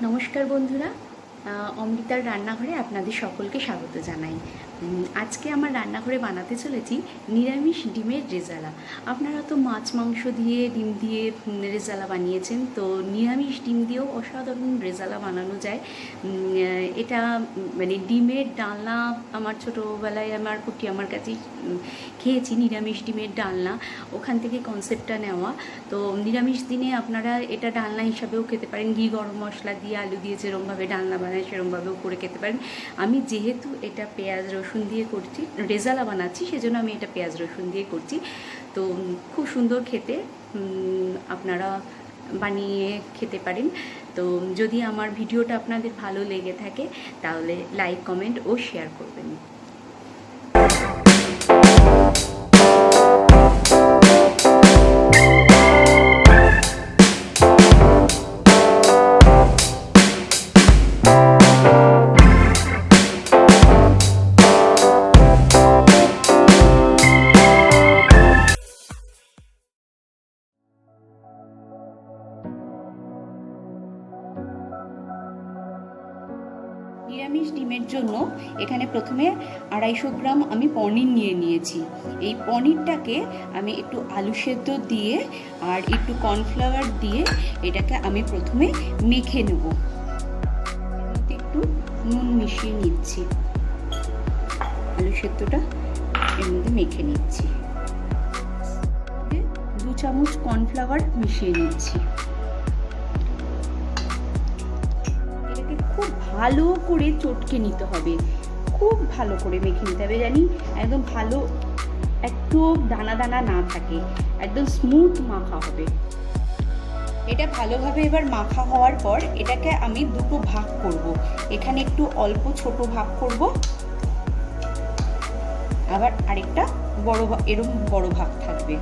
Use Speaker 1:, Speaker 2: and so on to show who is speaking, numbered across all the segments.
Speaker 1: নমস্কার বন্ধুরা। অমৃতার রান্নাঘরে আপনাদের সকলকে স্বাগত জানাই। আজকে আমার রান্নাঘরে বানাতে চলেছি নিরামিষ ডিমের রেজালা। আপনারা তো মাছ, মাংস দিয়ে ডিম দিয়ে রেজালা বানিয়েছেন, তো নিরামিষ ডিম দিয়েও অসাধারণ রেজালা বানানো যায়। এটা মানে ডিমের ডালনা, আমার ছোটোবেলায় আমার কুটি আমার কাছে খেয়েছি নিরামিষ ডিমের ডালনা। ওখান থেকে কনসেপ্টটা নেওয়া। তো নিরামিষ দিনে আপনারা এটা ডালনা হিসাবেও খেতে পারেন। ঘি, গরম মশলা দিয়ে আলু দিয়ে যেরমভাবে ডালনা বানায় সেরমভাবেও করে খেতে পারেন। আমি যেহেতু এটা পেঁয়াজ, রসুন দিয়ে করছি, রেজালা বানাচ্ছি, সেজন্য আমি এটা পেঁয়াজ, রসুন দিয়ে করছি। তো খুব সুন্দর খেতে আপনারা বানিয়ে খেতে পারেন। তো যদি আমার ভিডিওটা আপনাদের ভালো লেগে থাকে, তাহলে লাইক, কমেন্ট ও শেয়ার করবেন। নিরামিষ ডিমের জন্য এখানে প্রথমে আড়াইশো গ্রাম আমি পনির নিয়ে নিয়েছি। এই পনিরটাকে আমি একটু আলু সেদ্ধ দিয়ে আর একটু কর্নফ্লাওয়ার দিয়ে এটাকে আমি প্রথমে মেখে নেব। একটু নুন মিশিয়ে নিচ্ছি। আলু সেদ্ধটা এর মধ্যে মেখে নিচ্ছি। দু চামচ কর্নফ্লাওয়ার মিশিয়ে নিচ্ছি। ভালো করে চটকে নিতে হবে। খুব ভালো করে মেখে নিতে হবে জানি, একদম ভালো, একটু দানা দানা না থাকে, একদম স্মুথ মাখা হবে। এটা ভালোভাবে এবার মাখা হওয়ার পর এটাকে আমি দুটো ভাগ করব। এখানে একটু অল্প ছোট ভাগ করব। আবার আরেকটা বড় এরম বড় ভাগ থাকবে।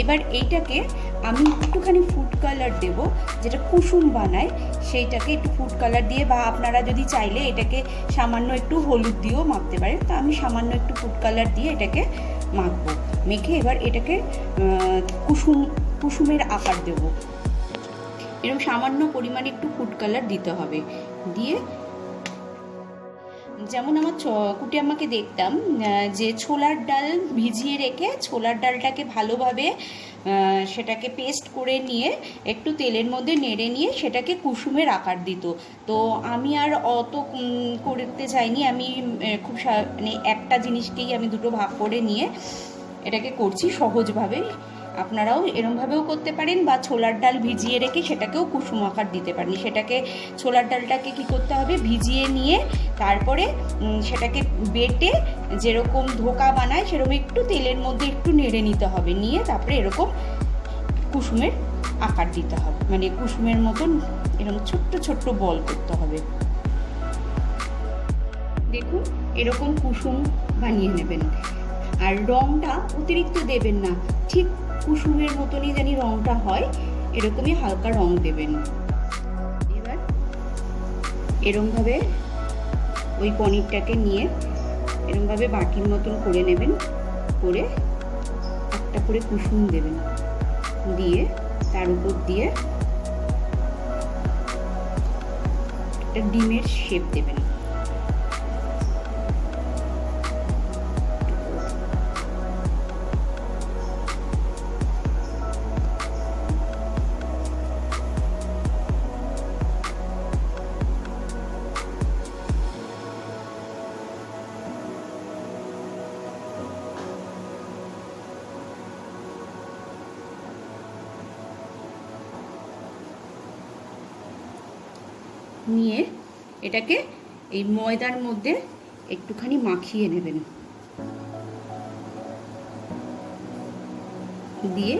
Speaker 1: এবার এইটাকে আমি একটুখানি ফুড কালার দেব, যেটা কুসুম বানায়, সেইটাকে একটু ফুড কালার দিয়ে, বা আপনারা যদি চাইলে এটাকে সামান্য একটু হলুদ দিয়েও মাখতে পারেন। তো আমি সামান্য একটু ফুড কালার দিয়ে এটাকে মাখবো। মেখে এবার এটাকে কুসুম, কুসুমের আকার দেব। এরকম সামান্য পরিমাণে একটু ফুড কালার দিতে হবে। দিয়ে যেমন আমার কুটি আমাকে দেখতাম যে ছোলার ডাল ভিজিয়ে রেখে ছোলার ডালটাকে ভালোভাবে সেটাকে পেস্ট করে নিয়ে একটু তেলের মধ্যে নেড়ে নিয়ে সেটাকে কুসুমের আকার দিত। তো আমি আর অত করতে চাইনি। আমি খুব মানে একটা জিনিসকেই আমি দুটো ভাগ করে নিয়ে এটাকে করছি সহজভাবে। আপনারাও এরমভাবেও করতে পারেন বা ছোলার ডাল ভিজিয়ে রেখে সেটাকেও কুসুম আকার দিতে পারেন। সেটাকে ছোলার ডালটাকে কি করতে হবে? ভিজিয়ে নিয়ে তারপরে সেটাকে বেটে যেরকম ধোকা বানায় সেরকম একটু তেলের মধ্যে একটু নেড়ে নিতে হবে। নিয়ে তারপরে এরকম কুসুমের আকার দিতে হবে। মানে কুসুমের মতন এরকম ছোট্ট ছোট্ট বল করতে হবে। দেখুন, এরকম কুসুম বানিয়ে নেবেন। আর রংটা অতিরিক্ত দেবেন না। ঠিক কুসুমের মতনই জানি রংটা হয়, এরকমই হালকা রং দেবেন। এবার এরমভাবে ওই পনিরটাকে নিয়ে এরমভাবে বাটির মতন করে নেবেন, করে একটা করে কুসুম দেবেন, দিয়ে তার উপর দিয়ে একটা ডিমের শেপ দেবেন। নিয়ে এটাকে এই ময়দার মধ্যে একটুখানি মাখিয়ে নেবেন। দিয়ে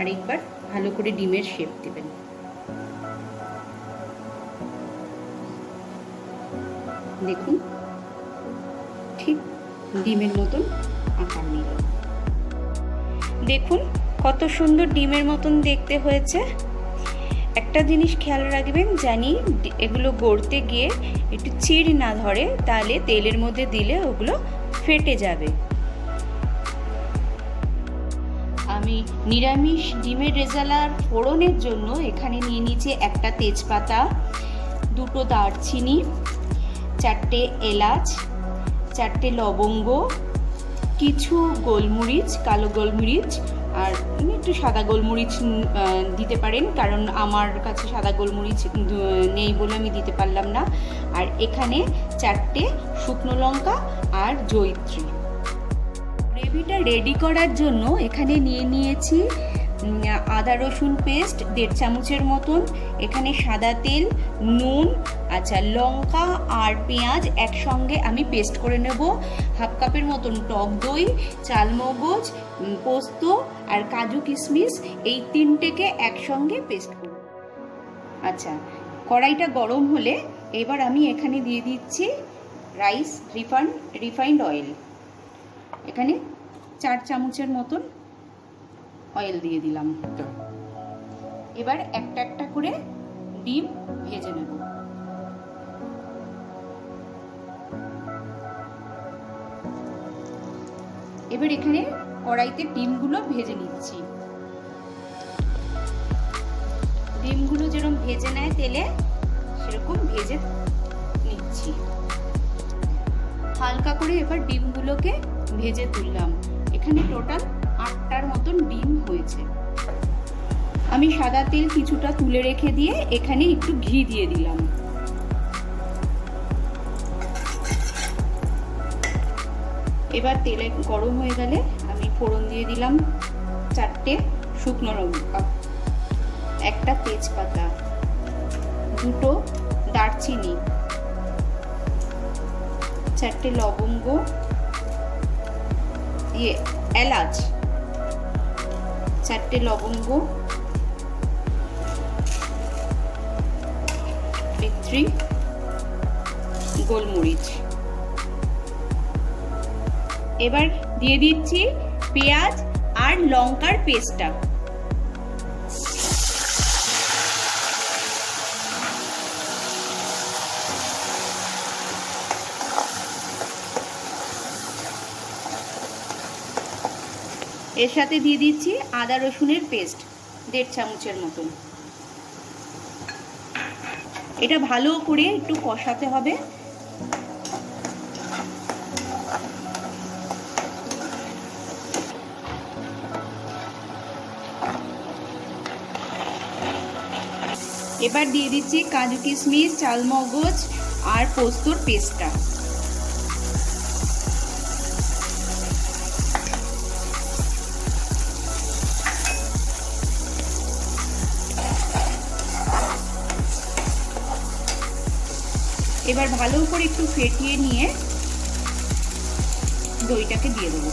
Speaker 1: আরেকবার ভালো করে ডিমের শেপ দেবেন। দেখুন, ঠিক ডিমের মতন আকার নিল দেখুন কত সুন্দর ডিমের মতন দেখতে হয়েছে। একটা জিনিস খেয়াল রাখবেন, জানি এগুলো গড়তে গিয়ে একটু চিড় না ধরে, তাহলে তেলের মধ্যে দিলে ওগুলো ফেটে যাবে। আমি নিরামিষ ডিমের রেজালার ফোড়নের জন্য এখানে নিয়ে নিয়েছি একটা তেজপাতা, দুটো দারচিনি, চারটে এলাচ, চারটে লবঙ্গ, কিছু গোলমরিচ, কালো গোলমরিচ একটু সাদা গোলমরিচ দিতে পারেন। কারণ আমার কাছে সাদা গোলমরিচ নেই বলে আমি দিতে পারলাম না। আর এখানে চারটে শুকনো লঙ্কা আর জয়িত্রী। গ্রেভিটা রেডি করার জন্য এখানে নিয়ে নিয়েছি আদা রসুন পেস্ট, দেড় চামচের মতন। এখানে সাদা তেল, নুন আচ্ছা লঙ্কা আর পেঁয়াজ একসঙ্গে আমি পেস্ট করে নেব। হাফ কাপের মতন টক দই চালমগজ পোস্ত আর কাজু কিশমিশ এই তিনটেকে একসঙ্গে পেস্ট করব। আচ্ছা কড়াইটা গরম হলে এবার আমি এখানে দিয়ে দিচ্ছি রাইস রিফান্ড রিফাইন্ড অয়েল এখানে চার চামচের মতন অয়েল দিয়ে দিলাম। এবার একটা একটা করে ডিম ভেজে নেব। এবার এখানে কড়াইতে ডিমগুলো ভেজে নিচ্ছি। ডিমগুলো যেরকম ভেজে নেয় তেলে, সেরকম ভেজে নিচ্ছি। হালকা করে এবার ডিমগুলোকে ভেজে তুললাম। এখানে টোটাল আটটার মতন ডিম হয়েছে। আমি সাদা তেল কিছুটা তুলে রেখে দিয়ে এখানে একটু ঘি দিয়ে দিলাম। এবার তেলে গরম হয়ে গেলে আমি ফোড়ন দিয়ে দিলাম চারটে শুকনো লঙ্কা, একটা তেজপাতা, দুটো দারচিনি, চারটে লবঙ্গ ইয়ে এলাচ, চারটে লবঙ্গ পিত্রি গোলমরিচ। এবার দিয়ে দিচ্ছি পেঁয়াজ আর লঙ্কার পেস্টটা। এর সাথে দিয়ে দিচ্ছি আদা রসুনের পেস্ট, দেড় চামচের মতন। এটা ভালো করে একটু কষাতে হবে। এবার দিয়ে দিচ্ছি কাজু কিশমিশ, চালমগজ আর পোস্তর পেস্টটা। এবার ভালো করে একটু ফেটিয়ে নিয়ে দইটাকে দিয়ে দেবো।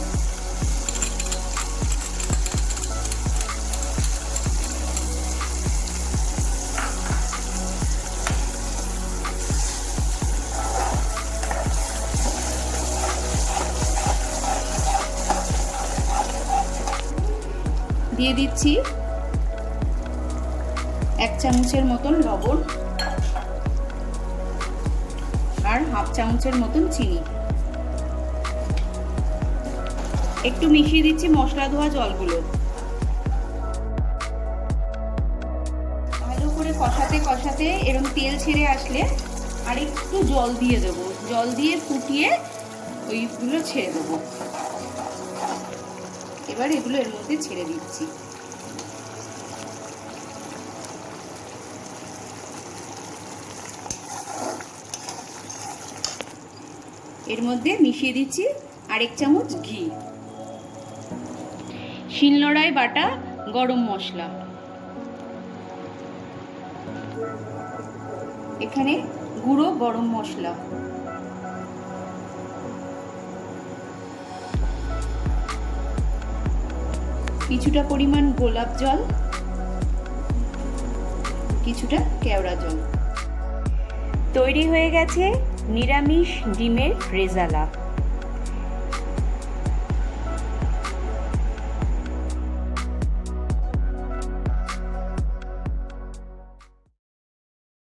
Speaker 1: দিয়ে দিচ্ছি এক চামচের মতন লবণ আর হাফ চামচের মতন চিনি। একটু মিশিয়ে দিচ্ছি মশলা ধোয়া জলগুলো। ভালো করে কষাতে কষাতে এরকম তেল ছেড়ে আসলে আর একটু জল দিয়ে দেব। জল দিয়ে ফুটিয়ে ওইগুলো ছেড়ে দেবো। এবার এগুলো এর মধ্যে ছেড়ে দিচ্ছি। এর মধ্যে মিশিয়ে দিচ্ছি আরেক চামচ ঘি। শিলনোড়ায় বাটা গরম মশলা। এখানে গুঁড়ো গরম মশলা। কিছুটা পরিমাণ গোলাপ জল কিছুটা কেওড়া জল। তৈরি হয়ে গেছে নিরামিষ ডিমের রেজালা।